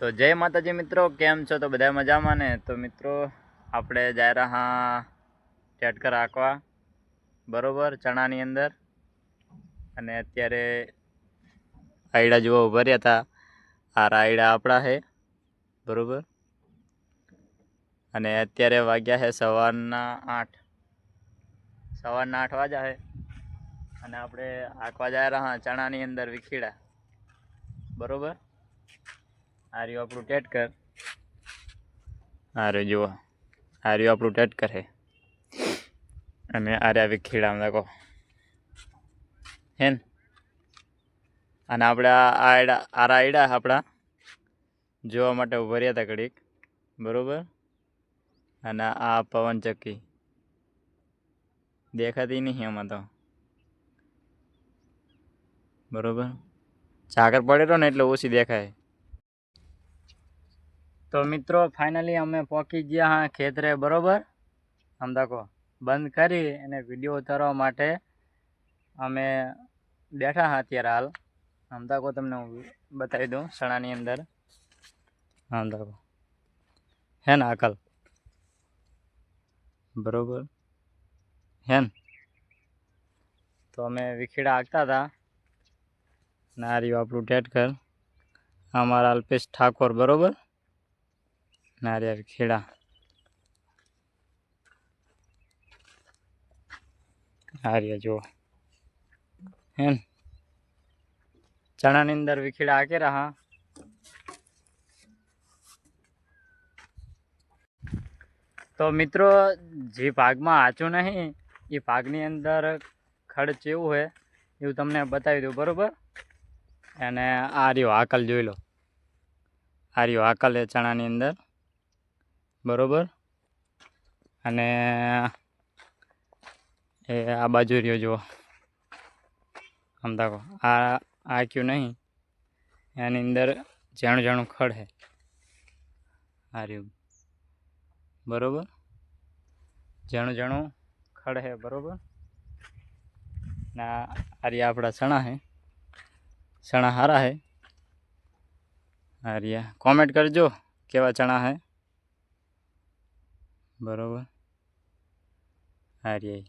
તો જય માતાજી મિત્રો, કેમ છો? તો બધા મજામાં ને? તો મિત્રો, આપણે જાય રહ્યા ટેટકર આંકવા, બરોબર, ચણાની અંદર. અને અત્યારે આયડા જોવા ઊભા રહ્યા હતા. આ રાયડા આપણા છે બરોબર? અને અત્યારે વાગ્યા છે સવારના આઠ. સવારના આઠ વાગ્યા છે અને આપણે આંકવા જાય રહ્યા ચણાની અંદર વિખીડા. બરોબર? આ રહ્યું આપણું ટેટકર આ રહ્યું જુઓ. આ રહ્યું આપણું ટેટકર હે અને આ રહ્યા વિખીડા દેખો હેન? અને આપણે આ આયડા આરા આયડા આપણા જોવા માટે ઊભા રહ્યા હતા ઘડીક. બરોબર? અને આ પવનચક્કી દેખાતી નહીં એમાં તો. બરોબર? ઝાકર પડેલો ને એટલે ઓછી દેખાય. તો મિત્રો ફાઇનલી અમે પહોંચી ગયા હા ખેતરે, બરોબર? દેખો, બંધ કરી અને વીડિયો ઉતારવા માટે અમે બેઠા હા અત્યારે હાલ. દેખો તમને હું બતાવી દઉં સણાની અંદર. દેખો. હે ને અકલ બરાબર? હે ને? તો અમે વિખેડા હાંકતા હતા. ના રહ્યું આપણું ટેટકર અમારા અલ્પેશ ઠાકોર, બરોબર? નારિયેળ ખેડા. નારિયેળ જુઓ. હે ચણાની અંદર વિખેડા હાકે રહા તો મિત્રો, જે ભાગમાં આચું નહીં, એ ભાગની અંદર ખર્ચ એવું હોય એવું તમને બતાવી દઉં, બરાબર? અને આ રહ્યો આકલ જોઈ લો. આ રહ્યો હાકલ એ ચણાની અંદર. બરોબર? અને એ આ બાજુ રહ્યો જુઓ. આમ તાકો. આ આક્યું નહીં? એની અંદર જાણું જાણું ખડ છે આ રહ્યું. બરોબર? જાણું જાણું ખડ છે બરોબર? ના આ આ રહ્યા આપણા ચણા હે. ચણા સારા હે. આ રહ્યા. કોમેન્ટ કરજો કેવા ચણા છે બરોબર. રે